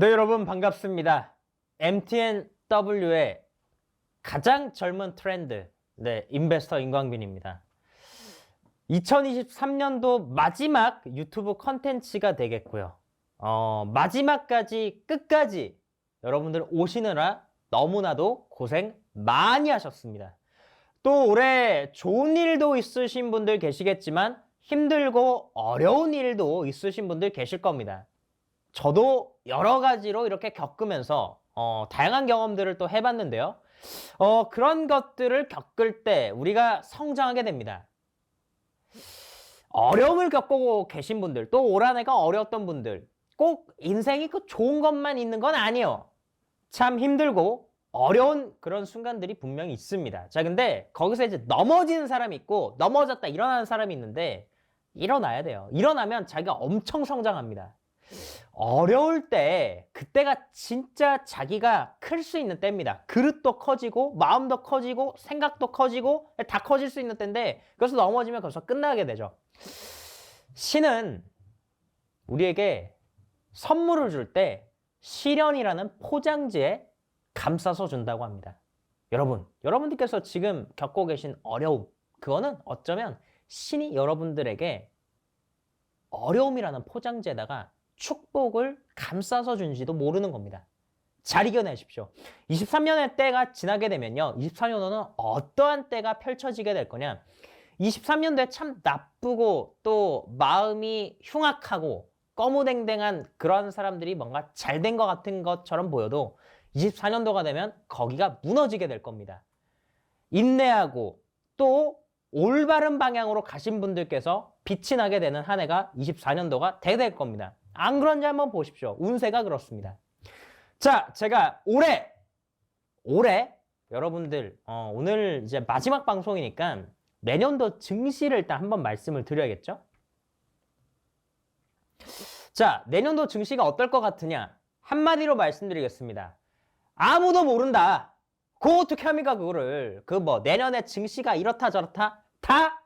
네, 여러분 반갑습니다. MTNW의 가장 젊은 트렌드, 네, 인베스터 임광빈입니다. 2023년도 마지막 유튜브 컨텐츠가 되겠고요. 어, 마지막까지 끝까지 여러분들 오시느라 너무나도 고생 많이 하셨습니다. 또 올해 좋은 일도 있으신 분들 계시겠지만 힘들고 어려운 일도 있으신 분들 계실 겁니다. 저도 여러 가지로 이렇게 겪으면서 어, 다양한 경험들을 또 해봤는데요. 어, 그런 것들을 겪을 때 우리가 성장하게 됩니다. 어려움을 겪고 계신 분들, 또 올 한해가 어려웠던 분들, 꼭 인생이 그 좋은 것만 있는 건 아니에요. 참 힘들고 어려운 그런 순간들이 분명히 있습니다. 자, 근데 거기서 이제 넘어지는 사람이 있고 넘어졌다 일어나는 사람이 있는데 일어나야 돼요. 일어나면 자기가 엄청 성장합니다. 어려울 때 그때가 진짜 자기가 클 수 있는 때입니다. 그릇도 커지고 마음도 커지고 생각도 커지고 다 커질 수 있는 때인데 그래서 넘어지면 거기서 끝나게 되죠. 신은 우리에게 선물을 줄 때 시련이라는 포장지에 감싸서 준다고 합니다. 여러분, 여러분들께서 지금 겪고 계신 어려움, 그거는 어쩌면 신이 여러분들에게 어려움이라는 포장지에다가 축복을 감싸서 준지도 모르는 겁니다. 잘 이겨내십시오. 23년의 때가 지나게 되면요. 24년도는 어떠한 때가 펼쳐지게 될 거냐. 23년도에 참 나쁘고 또 마음이 흉악하고 꺼무댕댕한 그런 사람들이 뭔가 잘 된 것 같은 것처럼 보여도 24년도가 되면 거기가 무너지게 될 겁니다. 인내하고 또 올바른 방향으로 가신 분들께서 빛이 나게 되는 한 해가 24년도가 되될 겁니다. 안 그런지 한번 보십시오. 운세가 그렇습니다. 자, 제가 올해, 올해 여러분들, 어, 오늘 이제 마지막 방송이니까 내년도 증시를 일단 한번 말씀을 드려야겠죠? 자, 내년도 증시가 어떨 것 같으냐? 한마디로 말씀드리겠습니다. 아무도 모른다. 그거 어떻게 합니까, 그거를. 그 뭐, 내년에 증시가 이렇다 저렇다? 다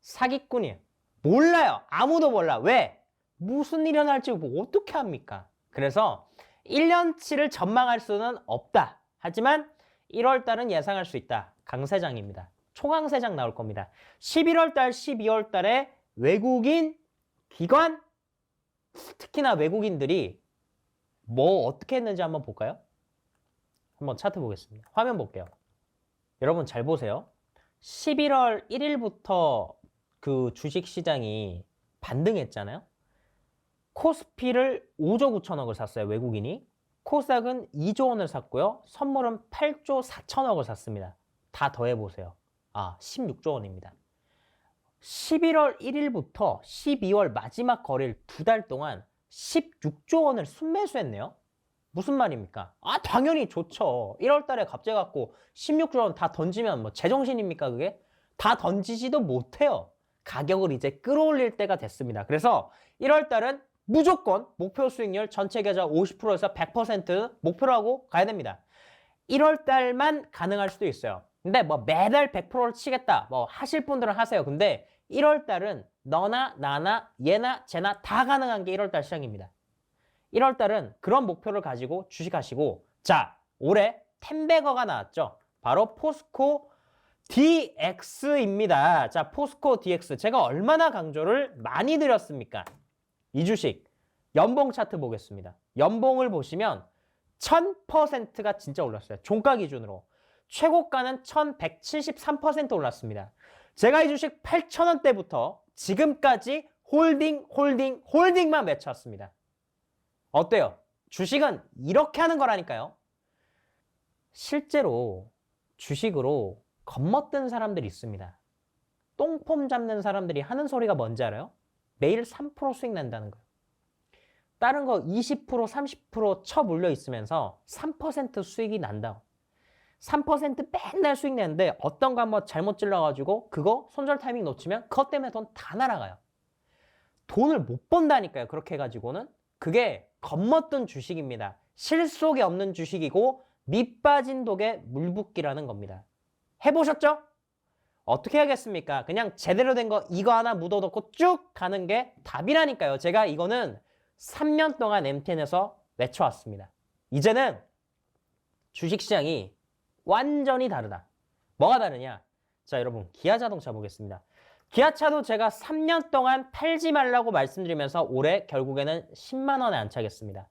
사기꾼이에요. 몰라요. 아무도 몰라. 왜? 무슨 일이 일어날지 뭐 어떻게 합니까? 그래서 1년치를 전망할 수는 없다. 하지만 1월 달은 예상할 수 있다. 강세장입니다. 초강세장 나올 겁니다. 11월 달, 12월 달에 외국인 기관 특히나 외국인들이 뭐 어떻게 했는지 한번 볼까요? 한번 차트 보겠습니다. 화면 볼게요. 여러분 잘 보세요. 11월 1일부터 그 주식 시장이 반등했잖아요. 코스피를 5조 9천억을 샀어요, 외국인이. 코스닥은 2조 원을 샀고요. 선물은 8조 4천억을 샀습니다. 다 더해보세요. 아, 16조 원입니다. 11월 1일부터 12월 마지막 거래일 두 달 동안 16조 원을 순매수했네요. 무슨 말입니까? 아, 당연히 좋죠. 1월 달에 갑자기 갖고 16조 원 다 던지면 뭐 제정신입니까, 그게? 다 던지지도 못해요. 가격을 이제 끌어올릴 때가 됐습니다. 그래서 1월 달은 무조건 목표 수익률 전체 계좌 50%에서 100% 목표라고 가야 됩니다. 1월 달만 가능할 수도 있어요. 근데 뭐 매달 100%를 치겠다. 뭐 하실 분들은 하세요. 근데 1월 달은 너나 나나 얘나 쟤나 다 가능한 게 1월 달 시장입니다. 1월 달은 그런 목표를 가지고 주식하시고 자, 올해 텐베거가 나왔죠. 바로 포스코 DX입니다. 자, 포스코 DX 제가 얼마나 강조를 많이 드렸습니까? 이 주식 연봉 차트 보겠습니다. 연봉을 보시면 1000%가 진짜 올랐어요. 종가 기준으로. 최고가는 1173% 올랐습니다. 제가 이 주식 8,000원대부터 지금까지 홀딩, 홀딩, 홀딩만 맺혔습니다. 어때요? 주식은 이렇게 하는 거라니까요. 실제로 주식으로 겁먹던 사람들이 있습니다. 똥폼 잡는 사람들이 하는 소리가 뭔지 알아요? 매일 3% 수익 난다는 거예요. 다른 거 20%, 30%쳐 물려 있으면서 3% 수익이 난다. 3% 맨날 수익 내는데 어떤 거 한번 잘못 찔러가지고 그거 손절 타이밍 놓치면 그것 때문에 돈 다 날아가요. 돈을 못 번다니까요. 그렇게 해가지고는. 그게 겁먹던 주식입니다. 실속이 없는 주식이고 밑 빠진 독에 물 붓기라는 겁니다. 해보셨죠? 어떻게 하겠습니까? 그냥 제대로 된 거 이거 하나 묻어놓고 쭉 가는 게 답이라니까요. 제가 이거는 3년 동안 MTN에서 외쳐왔습니다. 이제는 주식시장이 완전히 다르다. 뭐가 다르냐? 자, 여러분, 기아 자동차 보겠습니다. 기아차도 제가 3년 동안 팔지 말라고 말씀드리면서 올해 결국에는 10만 원에 안착했습니다.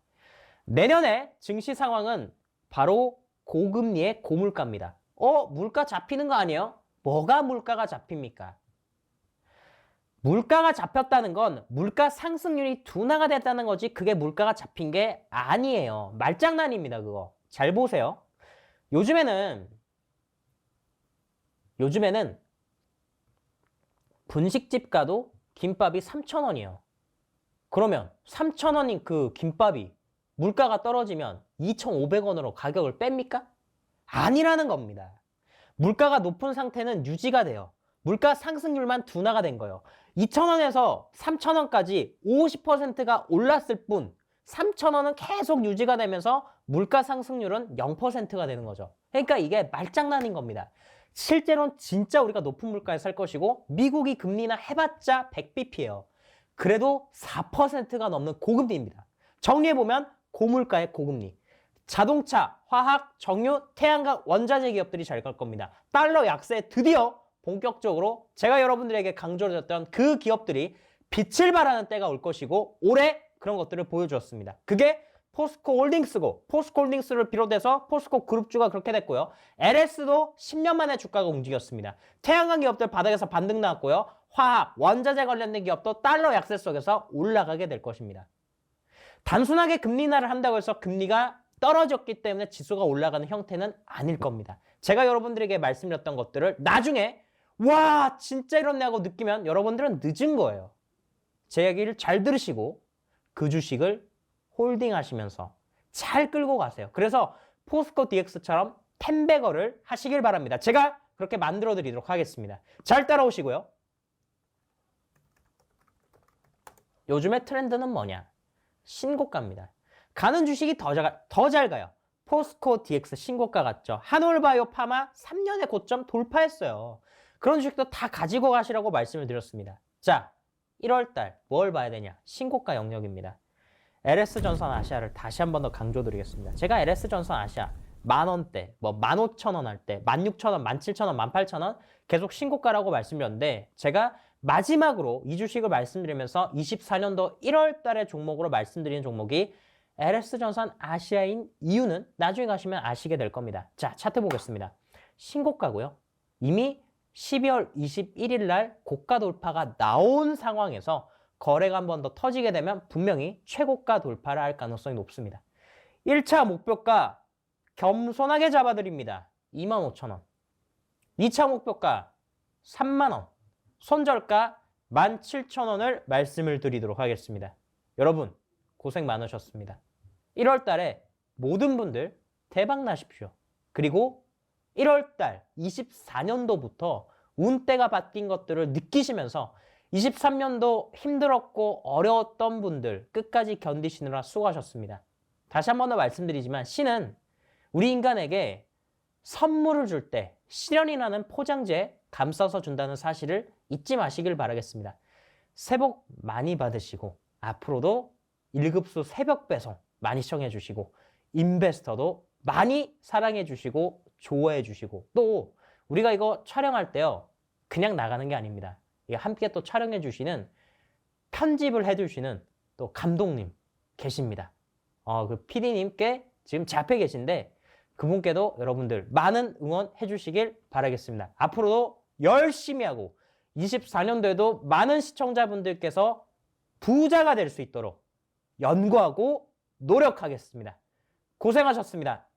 내년에 증시 상황은 바로 고금리의 고물가입니다. 어, 물가 잡히는 거 아니에요? 뭐가 물가가 잡힙니까? 물가가 잡혔다는 건 물가 상승률이 둔화가 됐다는 거지 그게 물가가 잡힌 게 아니에요. 말장난입니다, 그거. 잘 보세요. 요즘에는 요즘에는 분식집 가도 김밥이 3,000원이에요. 그러면 3,000원인 그 김밥이 물가가 떨어지면 2,500원으로 가격을 뺍니까? 아니라는 겁니다. 물가가 높은 상태는 유지가 돼요. 물가 상승률만 둔화가 된 거예요. 2,000원에서 3,000원까지 50%가 올랐을 뿐 3,000원은 계속 유지가 되면서 물가 상승률은 0%가 되는 거죠. 그러니까 이게 말장난인 겁니다. 실제로는 진짜 우리가 높은 물가에 살 것이고 미국이 금리나 해봤자 100bp예요. 그래도 4%가 넘는 고금리입니다. 정리해보면 고물가의 고금리. 자동차, 화학, 정유, 태양광, 원자재 기업들이 잘 갈 겁니다. 달러 약세 드디어 본격적으로 제가 여러분들에게 강조드렸던 그 기업들이 빛을 발하는 때가 올 것이고 올해 그런 것들을 보여주었습니다. 그게 포스코 홀딩스고 포스코 홀딩스를 비롯해서 포스코 그룹주가 그렇게 됐고요. LS도 10년 만에 주가가 움직였습니다. 태양광 기업들 바닥에서 반등 나왔고요. 화학, 원자재 관련된 기업도 달러 약세 속에서 올라가게 될 것입니다. 단순하게 금리 인하를 한다고 해서 금리가 떨어졌기 때문에 지수가 올라가는 형태는 아닐 겁니다. 제가 여러분들에게 말씀드렸던 것들을 나중에 와 진짜 이렇네 하고 느끼면 여러분들은 늦은 거예요. 제 얘기를 잘 들으시고 그 주식을 홀딩하시면서 잘 끌고 가세요. 그래서 포스코 DX처럼 텐베거를 하시길 바랍니다. 제가 그렇게 만들어 드리도록 하겠습니다. 잘 따라오시고요. 요즘의 트렌드는 뭐냐? 신고가입니다. 가는 주식이 더 잘, 더 잘 가요. 포스코 DX 신고가 같죠. 한올바이오 파마 3년의 고점 돌파했어요. 그런 주식도 다 가지고 가시라고 말씀을 드렸습니다. 자, 1월달 뭘 봐야 되냐? 신고가 영역입니다. LS전선 아시아를 다시 한 번 더 강조드리겠습니다. 제가 LS전선 아시아 만 원대, 뭐 만 오천 원 할 때, 만 육천 원, 만 칠천 원, 만 팔천 원 계속 신고가라고 말씀드렸는데 제가 마지막으로 이 주식을 말씀드리면서 24년도 1월 달에 종목으로 말씀드리는 종목이 LS전선 아시아인 이유는 나중에 가시면 아시게 될 겁니다. 자, 차트 보겠습니다. 신고가고요. 이미 12월 21일 날 고가 돌파가 나온 상황에서 거래가 한 번 더 터지게 되면 분명히 최고가 돌파를 할 가능성이 높습니다. 1차 목표가 겸손하게 잡아드립니다. 25,000원. 2차 목표가 3만원. 손절가 17,000원을 말씀을 드리도록 하겠습니다. 여러분, 고생 많으셨습니다. 1월 달에 모든 분들 대박 나십시오. 그리고 1월 달 24년도부터 운때가 바뀐 것들을 느끼시면서 23년도 힘들었고 어려웠던 분들 끝까지 견디시느라 수고하셨습니다. 다시 한 번 더 말씀드리지만 신은 우리 인간에게 선물을 줄때 실현이라는 포장지에 감싸서 준다는 사실을 잊지 마시길 바라겠습니다. 새복 많이 받으시고 앞으로도 1급수 새벽 배송 많이 시청해 주시고 인베스터도 많이 사랑해 주시고 좋아해 주시고 또 우리가 이거 촬영할 때요 그냥 나가는 게 아닙니다. 함께 또 촬영해 주시는 편집을 해 주시는 또 감독님 계십니다. 어, 그 PD님께 지금 제 앞에 계신데 그분께도 여러분들 많은 응원해 주시길 바라겠습니다. 앞으로도 열심히 하고 24년도에도 많은 시청자분들께서 부자가 될 수 있도록 연구하고 노력하겠습니다. 고생하셨습니다.